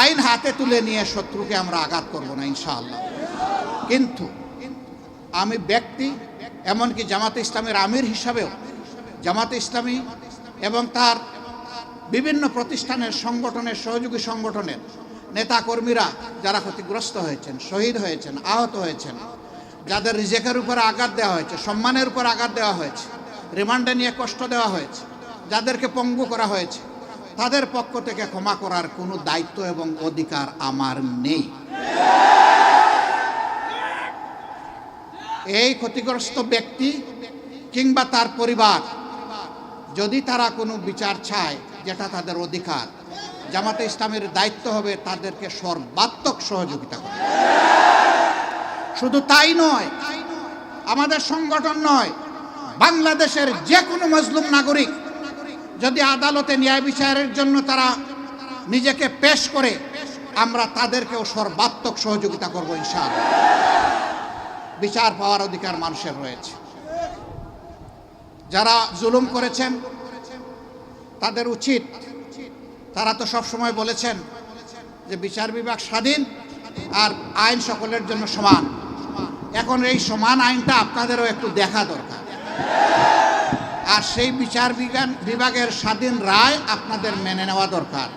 আইন হাতে তুলে নিয়ে শত্রুকে আমরা আঘাত করব না, ইনশাআল্লাহ। কিন্তু আমি ব্যক্তি, এমনকি জামাতে ইসলামের আমির হিসাবেও, জামাতে ইসলামী এবং তার বিভিন্ন প্রতিষ্ঠানের সংগঠনের, সহযোগী সংগঠনের নেতাকর্মীরা যারা ক্ষতিগ্রস্ত হয়েছেন, শহীদ হয়েছেন, আহত হয়েছেন, যাদের রিজেকের উপরে আঘাত দেওয়া হয়েছে, সম্মানের উপর আঘাত দেওয়া হয়েছে, রিমান্ডে নিয়ে কষ্ট দেওয়া হয়েছে, যাদেরকে পঙ্গু করা হয়েছে তাদের পক্ষ থেকে ক্ষমা করার কোনো দায়িত্ব এবং অধিকার আমার নেই। এই ক্ষতিগ্রস্ত ব্যক্তি কিংবা তার পরিবার, যদি তারা কোনো বিচার চায় যেটা তাদের অধিকার, জামাতে ইসলামের দায়িত্ব হবে তাদেরকে সর্বাত্মক সহযোগিতা করা। শুধু তাই নয়, আমাদের সংগঠন নয়, বাংলাদেশের যে কোনো মজলুম নাগরিক যদি আদালতে ন্যায় বিচারের জন্য তারা নিজেকে পেশ করে, আমরা তাদেরকেও সর্বাত্মক সহযোগিতা করব ইনশাআল্লাহ। বিচার পাওয়ার অধিকার মানুষের রয়েছে। যারা জুলুম করেছেন, তাদের উচিত, তারা তো সব সময় বলেছেন যে বিচার বিভাগ স্বাধীন আর আইন সকলের জন্য সমান। এখন এই সমান আইনটা আপনাদেরও একটু দেখা দরকার। আর সেই বিচার বিজ্ঞান বিভাগের স্বাধীন রায় আপনাদের মেনে নেওয়া দরকার।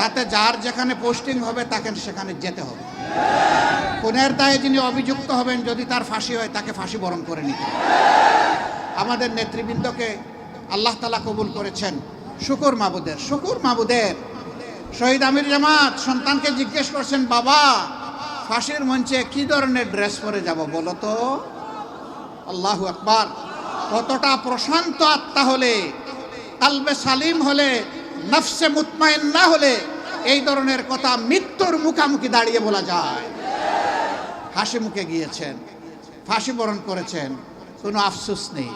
তাতে যার যেখানে পোস্টিং হবে, তাকে সেখানে যেতে হবে। খুনের দায়ে যিনি অভিযুক্ত হবেন, যদি তার ফাঁসি হয়, তাকে ফাঁসি বরণ করে নিতে আমাদের নেতৃবৃন্দকে আল্লাহ তালা কবুল করেছেন। শুকুর মাবুদের শুকুর মাবুদের। শহীদ আমির জামাত, সন্তানকে জিজ্ঞেস করছেন, বাবা, ফাঁসির মঞ্চে কি ধরনের ড্রেস পরে যাব বলো তো? আল্লাহ আকবার। কতটা প্রশান্ত আত্মা হলে, কালবে সালিম হলে, নফসে মুতমাইন না হলে, এই ধরনের কথা মৃত্যুর মুখামুখি দাঁড়িয়ে বলা যায়। হাসি মুখে গিয়েছেন, ফাঁসি বরণ করেছেন, কোনো আফসোস নেই।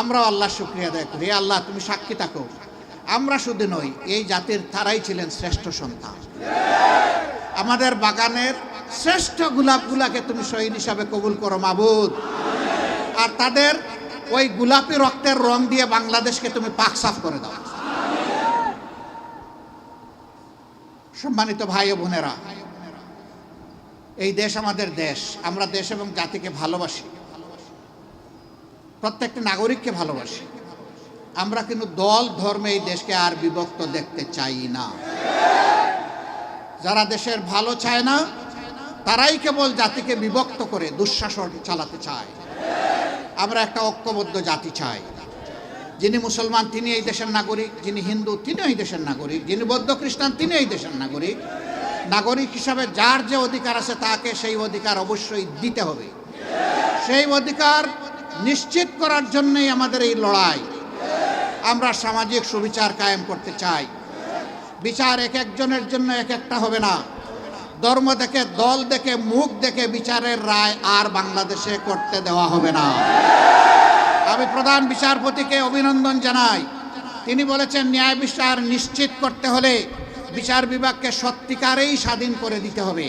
আমরাও আল্লাহ শুক্রিয়া আদায় করি। আল্লাহ, তুমি সাক্ষী থাকো। আমরা শুধু নই, এই জাতির তারাই ছিলেন শ্রেষ্ঠ সন্তান। আমাদের বাগানের শ্রেষ্ঠ গোলাপগুলাকে তুমি শহীদ হিসাবে কবুল করো, মাবুদ। আর তাদের ওই গোলাপি রক্তের রং দিয়ে বাংলাদেশকে তুমি পাক সাফ করে দাও। সম্মানিত ভাই ও বোনেরা, এই দেশ আমাদের দেশ। আমরা দেশ এবং জাতিকে ভালোবাসি। প্রত্যেকটা নাগরিককে ভালোবাসি। আমরা কিন্তু দল, ধর্মে এই দেশকে আর বিভক্ত দেখতে চাই না। যারা দেশের ভালো চায় না, তারাই কেবল জাতিকে বিভক্ত করে দুঃশাসন চালাতে চায়। আমরা একটা ঐক্যবদ্ধ জাতি চাই। যিনি মুসলমান, তিনি এই দেশের নাগরিক, যিনি হিন্দু, তিনি এই দেশের নাগরিক, যিনি বৌদ্ধ খ্রিস্টান, তিনি এই দেশের নাগরিক। নাগরিক হিসাবে যার যে অধিকার আছে তাকে সেই অধিকার অবশ্যই দিতে হবে। সেই অধিকার নিশ্চিত করার জন্যই আমাদের এই লড়াই। আমরা সামাজিক সুবিচার কায়েম করতে চাই। বিচার এক একজনের জন্য এক একটা হবে না। ধর্ম দেখে, দল দেখে, মুখ দেখে বিচারের রায় আর বাংলাদেশে করতে দেওয়া হবে না। আমি প্রধান বিচারপতিকে অভিনন্দন জানাই। তিনি বলেছেন, ন্যায় বিচার নিশ্চিত করতে হলে বিচার বিভাগকে সত্যিকারেই স্বাধীন করে দিতে হবে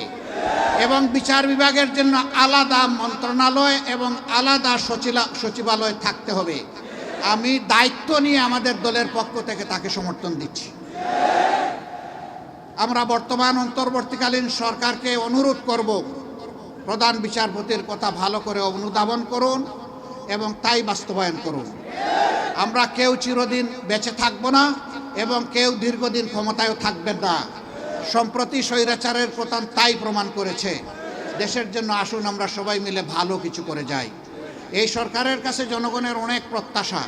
এবং বিচার বিভাগের জন্য আলাদা মন্ত্রণালয় এবং আলাদা সচিলা, সচিবালয় থাকতে হবে। আমি দায়িত্ব নিয়ে আমাদের দলের পক্ষ থেকে তাকে সমর্থন দিচ্ছি। আমরা বর্তমান অন্তর্বর্তীকালীন সরকারকে অনুরোধ করব, প্রধান বিচারপতির কথা ভালো করে অনুধাবন করুন এবং তাই বাস্তবায়ন করুন। আমরা কেউ চিরদিন বেঁচে থাকব না এবং কেউ দীর্ঘদিন ক্ষমতায়ও থাকবেন না। সম্প্রতি স্বৈরাচারের প্রধান তাই প্রমাণ করেছে। দেশের জন্য আসুন আমরা সবাই মিলে ভালো কিছু করে যাই। এই সরকারের কাছে জনগণের অনেক প্রত্যাশা।